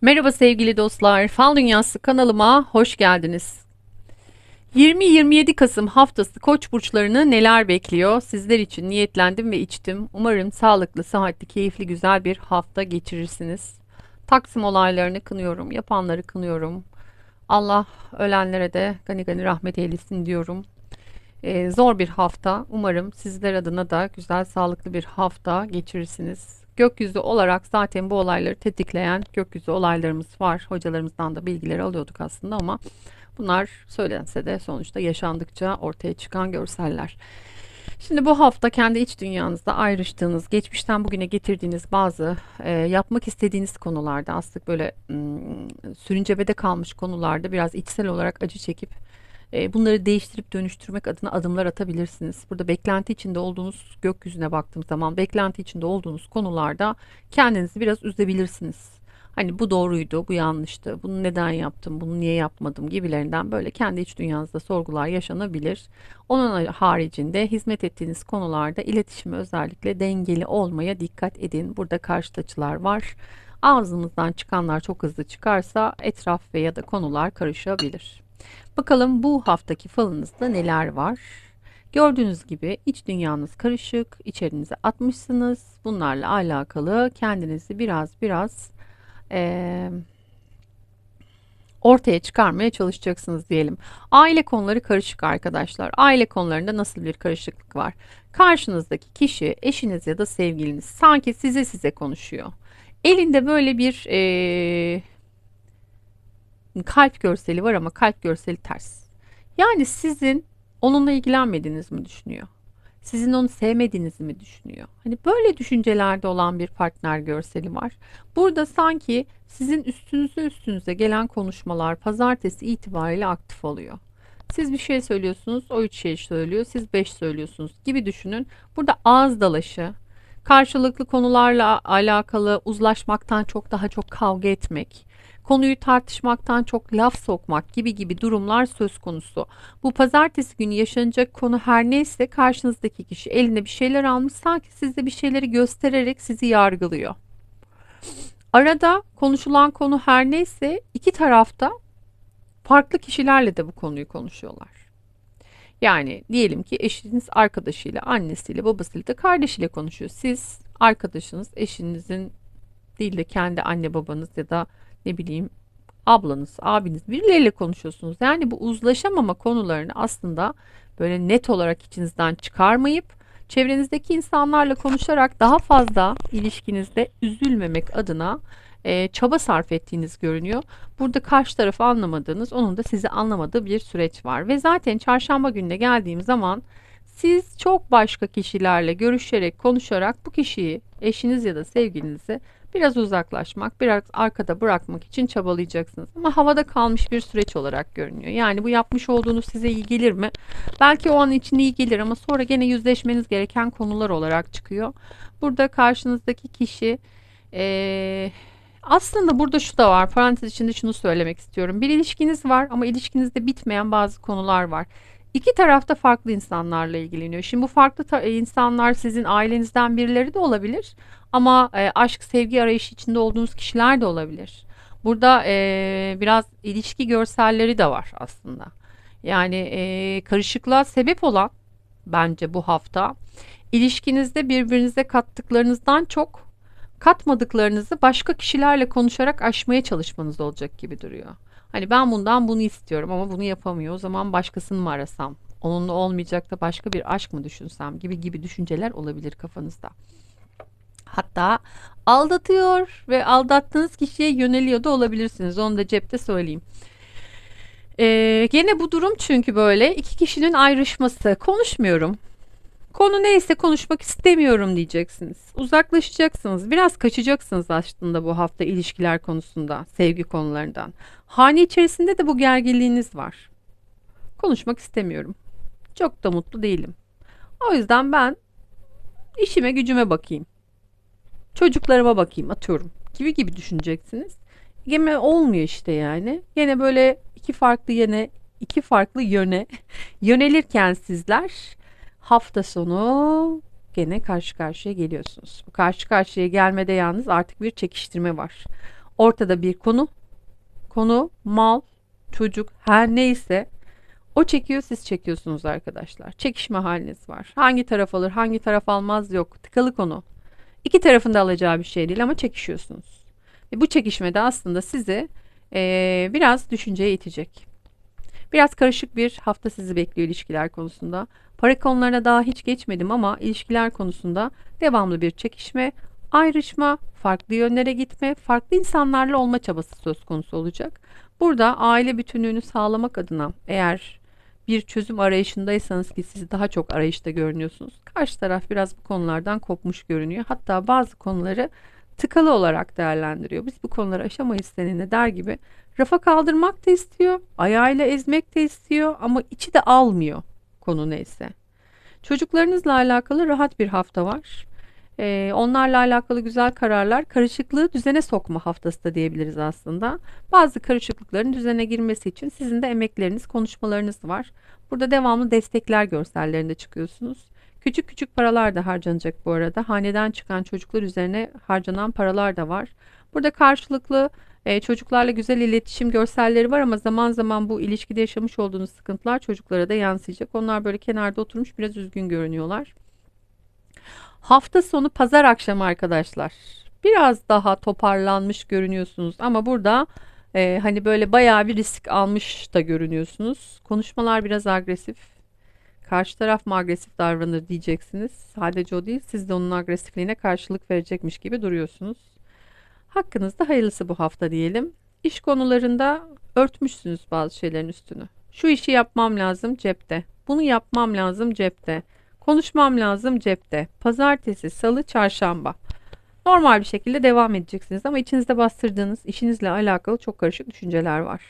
Merhaba sevgili dostlar. Fal Dünyası kanalıma hoş geldiniz. 20-27 Kasım haftası Koç burçlarını neler bekliyor? Sizler için niyetlendim ve içtim. Umarım sağlıklı, sıhhatli, keyifli, güzel bir hafta geçirirsiniz. Taksim olaylarını kınıyorum, yapanları kınıyorum. Allah ölenlere de gani gani rahmet eylesin diyorum. Ee, zor bir hafta. Umarım sizler adına da güzel, sağlıklı bir hafta geçirirsiniz. Gökyüzü olarak zaten bu olayları tetikleyen gökyüzü olaylarımız var. Hocalarımızdan da bilgileri alıyorduk aslında ama bunlar söylense de sonuçta yaşandıkça ortaya çıkan görseller. Şimdi bu hafta kendi iç dünyanızda ayrıştığınız, geçmişten bugüne getirdiğiniz bazı e, yapmak istediğiniz konularda aslında böyle m, sürüncebede kalmış konularda biraz içsel olarak acı çekip e, bunları değiştirip dönüştürmek adına adımlar atabilirsiniz. Burada beklenti içinde olduğunuz gökyüzüne baktığım zaman beklenti içinde olduğunuz konularda kendinizi biraz üzebilirsiniz. Hani bu doğruydu, bu yanlıştı, bunu neden yaptım, bunu niye yapmadım gibilerinden böyle kendi iç dünyanızda sorgular yaşanabilir. Onun haricinde hizmet ettiğiniz konularda iletişimi özellikle dengeli olmaya dikkat edin. Burada karşıt açılar var. Ağzımızdan çıkanlar çok hızlı çıkarsa etraf ve ya da konular karışabilir. Bakalım bu haftaki falınızda neler var? Gördüğünüz gibi iç dünyanız karışık, içerinize atmışsınız. Bunlarla alakalı kendinizi biraz biraz e, ortaya çıkarmaya çalışacaksınız diyelim. Aile konuları karışık arkadaşlar. Aile konularında nasıl bir karışıklık var? Karşınızdaki kişi eşiniz ya da sevgiliniz sanki size size konuşuyor. Elinde böyle bir e, kalp görseli var ama kalp görseli ters. Yani sizin onunla ilgilenmediğiniz mi düşünüyor? Sizin onu sevmediğinizi mi düşünüyor? Hani böyle düşüncelerde olan bir partner görseli var. Burada sanki sizin üstünüze üstünüze gelen konuşmalar pazartesi itibariyle aktif oluyor. Siz bir şey söylüyorsunuz, o üç şey söylüyor, siz beş söylüyorsunuz gibi düşünün. Burada ağız dalaşı, karşılıklı konularla alakalı uzlaşmaktan çok daha çok kavga etmek, konuyu tartışmaktan çok laf sokmak gibi gibi durumlar söz konusu. Bu pazartesi günü yaşanacak konu her neyse karşınızdaki kişi eline bir şeyler almış sanki size bir şeyleri göstererek sizi yargılıyor. Arada konuşulan konu her neyse iki tarafta farklı kişilerle de bu konuyu konuşuyorlar. Yani diyelim ki eşiniz arkadaşıyla, annesiyle, babasıyla da kardeşiyle konuşuyor. Siz arkadaşınız, eşinizin değil de kendi anne babanız ya da ne bileyim ablanız, abiniz birileriyle konuşuyorsunuz. Yani bu uzlaşamama konularını aslında böyle net olarak içinizden çıkarmayıp çevrenizdeki insanlarla konuşarak daha fazla ilişkinizde üzülmemek adına e, çaba sarf ettiğiniz görünüyor. Burada karşı tarafı anlamadığınız, onun da sizi anlamadığı bir süreç var. Ve zaten çarşamba gününe geldiğim zaman siz çok başka kişilerle görüşerek, konuşarak bu kişiyi, eşiniz ya da sevgilinizi biraz uzaklaşmak, biraz arkada bırakmak için çabalayacaksınız. Ama havada kalmış bir süreç olarak görünüyor. Yani bu yapmış olduğunuz size iyi gelir mi? Belki o an için iyi gelir ama sonra gene yüzleşmeniz gereken konular olarak çıkıyor. Burada karşınızdaki kişi ee, aslında burada şu da var. Parantez içinde şunu söylemek istiyorum. Bir ilişkiniz var ama ilişkinizde bitmeyen bazı konular var. İki tarafta farklı insanlarla ilgileniyor. Şimdi bu farklı insanlar sizin ailenizden birileri de olabilir. Ama e, aşk, sevgi arayışı içinde olduğunuz kişiler de olabilir. Burada e, biraz ilişki görselleri de var aslında. Yani e, karışıklığa sebep olan bence bu hafta ilişkinizde birbirinize kattıklarınızdan çok katmadıklarınızı başka kişilerle konuşarak aşmaya çalışmanız olacak gibi duruyor. Hani ben bundan bunu istiyorum ama bunu yapamıyor. O zaman başkasını mı arasam? Onunla olmayacak da başka bir aşk mı düşünsem gibi gibi düşünceler olabilir kafanızda. Hatta aldatıyor ve aldattığınız kişiye yöneliyor da olabilirsiniz. Onu da cepte söyleyeyim. Ee, gene bu durum çünkü böyle iki kişinin ayrışması. Konuşmuyorum. Konu neyse konuşmak istemiyorum diyeceksiniz. Uzaklaşacaksınız. Biraz kaçacaksınız aslında bu hafta ilişkiler konusunda, sevgi konularından. Hane içerisinde de bu gerginliğiniz var. Konuşmak istemiyorum. Çok da mutlu değilim. O yüzden ben işime gücüme bakayım. Çocuklarıma bakayım atıyorum gibi gibi düşüneceksiniz. Gene olmuyor işte yani. Yine böyle iki farklı yöne iki farklı yöne yönelirken sizler hafta sonu gene karşı karşıya geliyorsunuz. Bu karşı karşıya gelmede yalnız artık bir çekiştirme var. Ortada bir konu. Konu, mal, çocuk her neyse o çekiyor siz çekiyorsunuz arkadaşlar. Çekişme haliniz var. Hangi taraf alır hangi taraf almaz yok. Tıkalı konu. İki tarafın da alacağı bir şey değil ama çekişiyorsunuz. Ve bu çekişmede aslında sizi e, biraz düşünceye itecek. Biraz karışık bir hafta sizi bekliyor ilişkiler konusunda. Para konularına daha hiç geçmedim ama ilişkiler konusunda devamlı bir çekişme, ayrışma, farklı yönlere gitme, farklı insanlarla olma çabası söz konusu olacak. Burada aile bütünlüğünü sağlamak adına eğer bir çözüm arayışındaysanız ki siz daha çok arayışta görünüyorsunuz. Karşı taraf biraz bu konulardan kopmuş görünüyor. Hatta bazı konuları tıkalı olarak değerlendiriyor. Biz bu konuları aşamayız seninle der gibi rafa kaldırmak da istiyor, ayağıyla ezmek de istiyor ama içi de almıyor konu neyse. Çocuklarınızla alakalı rahat bir hafta var. Ee, onlarla alakalı güzel kararlar, karışıklığı düzene sokma haftası da diyebiliriz aslında. Bazı karışıklıkların düzene girmesi için sizin de emekleriniz, konuşmalarınız var. Burada devamlı destekler görsellerinde çıkıyorsunuz. Küçük küçük paralar da harcanacak bu arada. Haneden çıkan çocuklar üzerine harcanan paralar da var. Burada karşılıklı e, çocuklarla güzel iletişim görselleri var ama zaman zaman bu ilişkide yaşamış olduğunuz sıkıntılar çocuklara da yansıyacak. Onlar böyle kenarda oturmuş biraz üzgün görünüyorlar. Hafta sonu pazar akşamı arkadaşlar. Biraz daha toparlanmış görünüyorsunuz ama burada e, hani böyle bayağı bir risk almış da görünüyorsunuz. Konuşmalar biraz agresif. Karşı taraf mı agresif davranır diyeceksiniz. Sadece o değil siz de onun agresifliğine karşılık verecekmiş gibi duruyorsunuz. Hakkınızda hayırlısı bu hafta diyelim. İş konularında örtmüşsünüz bazı şeylerin üstünü. Şu işi yapmam lazım cepte. Bunu yapmam lazım cepte. Konuşmam lazım cepte. Pazartesi, salı, çarşamba. Normal bir şekilde devam edeceksiniz ama içinizde bastırdığınız işinizle alakalı çok karışık düşünceler var.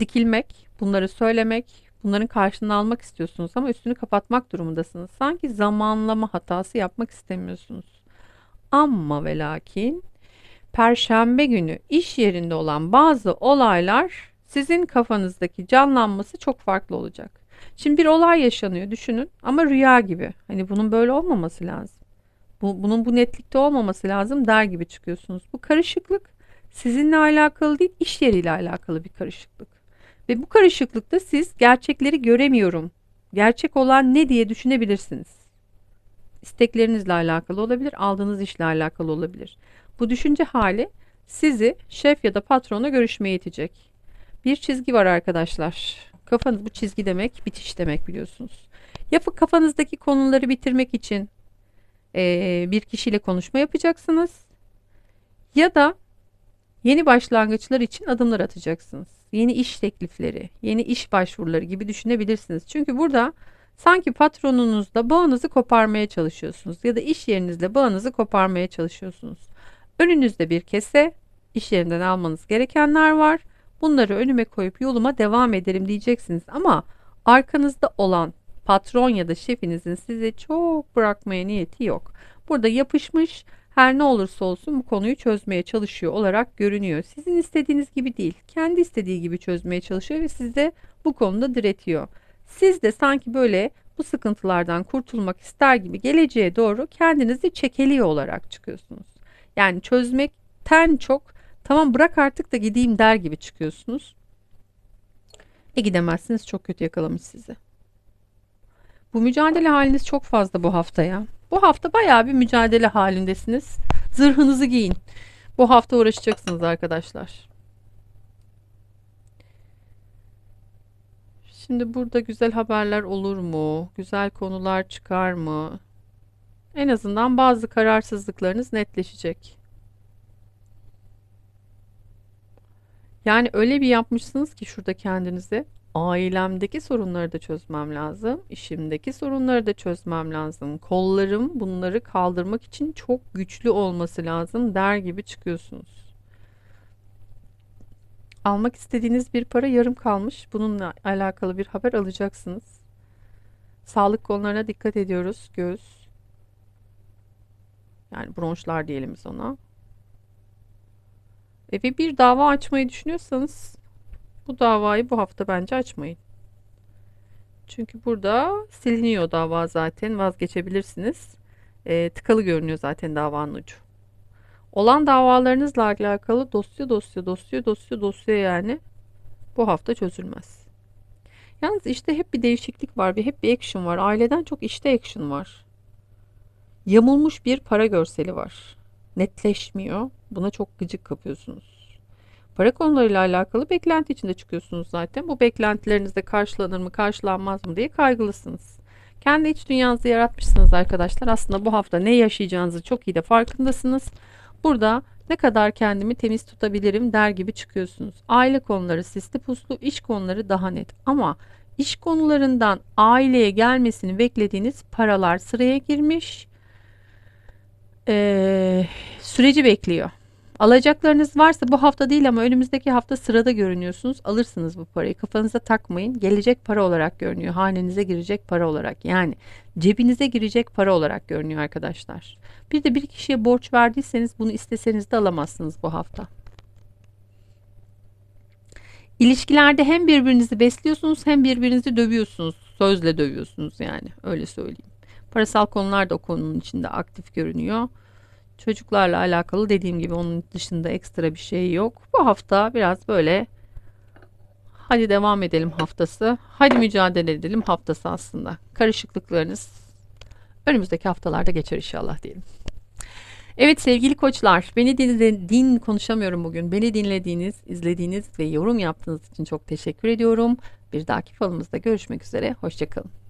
Dikilmek, bunları söylemek, bunların karşılığını almak istiyorsunuz ama üstünü kapatmak durumundasınız. Sanki zamanlama hatası yapmak istemiyorsunuz. Ama ve lakin perşembe günü iş yerinde olan bazı olaylar sizin kafanızdaki canlanması çok farklı olacak. Şimdi bir olay yaşanıyor düşünün ama rüya gibi. Hani bunun böyle olmaması lazım. Bu, bunun bu netlikte olmaması lazım der gibi çıkıyorsunuz. Bu karışıklık sizinle alakalı değil iş yeriyle alakalı bir karışıklık. Ve bu karışıklıkta siz gerçekleri göremiyorum. Gerçek olan ne diye düşünebilirsiniz. İsteklerinizle alakalı olabilir, aldığınız işle alakalı olabilir. Bu düşünce hali sizi şef ya da patrona görüşmeye itecek. Bir çizgi var arkadaşlar. Kafanız bu çizgi demek, bitiş demek biliyorsunuz. Ya kafanızdaki konuları bitirmek için e, bir kişiyle konuşma yapacaksınız. Ya da yeni başlangıçlar için adımlar atacaksınız. Yeni iş teklifleri, yeni iş başvuruları gibi düşünebilirsiniz. Çünkü burada sanki patronunuzla bağınızı koparmaya çalışıyorsunuz ya da iş yerinizle bağınızı koparmaya çalışıyorsunuz. Önünüzde bir kese, iş yerinden almanız gerekenler var. Bunları önüme koyup yoluma devam ederim diyeceksiniz ama arkanızda olan patron ya da şefinizin size çok bırakmaya niyeti yok. Burada yapışmış her ne olursa olsun bu konuyu çözmeye çalışıyor olarak görünüyor. Sizin istediğiniz gibi değil, kendi istediği gibi çözmeye çalışıyor ve sizde bu konuda diretiyor. Siz de sanki böyle bu sıkıntılardan kurtulmak ister gibi geleceğe doğru kendinizi çekeliyor olarak çıkıyorsunuz. Yani çözmekten çok tamam bırak artık da gideyim der gibi çıkıyorsunuz. E gidemezsiniz çok kötü yakalamış sizi. Bu mücadele haliniz çok fazla bu haftaya. Bu hafta bayağı bir mücadele halindesiniz. Zırhınızı giyin. Bu hafta uğraşacaksınız arkadaşlar. Şimdi burada güzel haberler olur mu? Güzel konular çıkar mı? En azından bazı kararsızlıklarınız netleşecek. Yani öyle bir yapmışsınız ki şurada kendinize ailemdeki sorunları da çözmem lazım. işimdeki sorunları da çözmem lazım. Kollarım bunları kaldırmak için çok güçlü olması lazım der gibi çıkıyorsunuz. Almak istediğiniz bir para yarım kalmış. Bununla alakalı bir haber alacaksınız. Sağlık konularına dikkat ediyoruz. Göz. Yani bronşlar diyelim biz ona. E ve bir dava açmayı düşünüyorsanız bu davayı bu hafta bence açmayın. Çünkü burada siliniyor dava zaten vazgeçebilirsiniz. E, tıkalı görünüyor zaten davanın ucu. olan davalarınızla alakalı dosya dosya dosya dosya dosya yani bu hafta çözülmez. Yalnız işte hep bir değişiklik var, bir hep bir action var. Aileden çok işte action var. Yamulmuş bir para görseli var. Netleşmiyor. Buna çok gıcık kapıyorsunuz. Para konularıyla alakalı beklenti içinde çıkıyorsunuz zaten. Bu beklentilerinizde karşılanır mı, karşılanmaz mı diye kaygılısınız. Kendi iç dünyanızı yaratmışsınız arkadaşlar. Aslında bu hafta ne yaşayacağınızı çok iyi de farkındasınız. Burada ne kadar kendimi temiz tutabilirim der gibi çıkıyorsunuz. Aile konuları sisli puslu, iş konuları daha net. Ama iş konularından aileye gelmesini beklediğiniz paralar sıraya girmiş. Ee, süreci bekliyor. Alacaklarınız varsa bu hafta değil ama önümüzdeki hafta sırada görünüyorsunuz. Alırsınız bu parayı. Kafanıza takmayın. Gelecek para olarak görünüyor. Hanenize girecek para olarak. Yani cebinize girecek para olarak görünüyor arkadaşlar. Bir de bir kişiye borç verdiyseniz bunu isteseniz de alamazsınız bu hafta. İlişkilerde hem birbirinizi besliyorsunuz hem birbirinizi dövüyorsunuz. Sözle dövüyorsunuz yani öyle söyleyeyim. Parasal konular da o konunun içinde aktif görünüyor. Çocuklarla alakalı dediğim gibi onun dışında ekstra bir şey yok. Bu hafta biraz böyle hadi devam edelim haftası. Hadi mücadele edelim haftası aslında. Karışıklıklarınız önümüzdeki haftalarda geçer inşallah diyelim. Evet sevgili koçlar, beni dinle, din konuşamıyorum bugün. Beni dinlediğiniz, izlediğiniz ve yorum yaptığınız için çok teşekkür ediyorum. Bir dahaki falımızda görüşmek üzere. Hoşçakalın.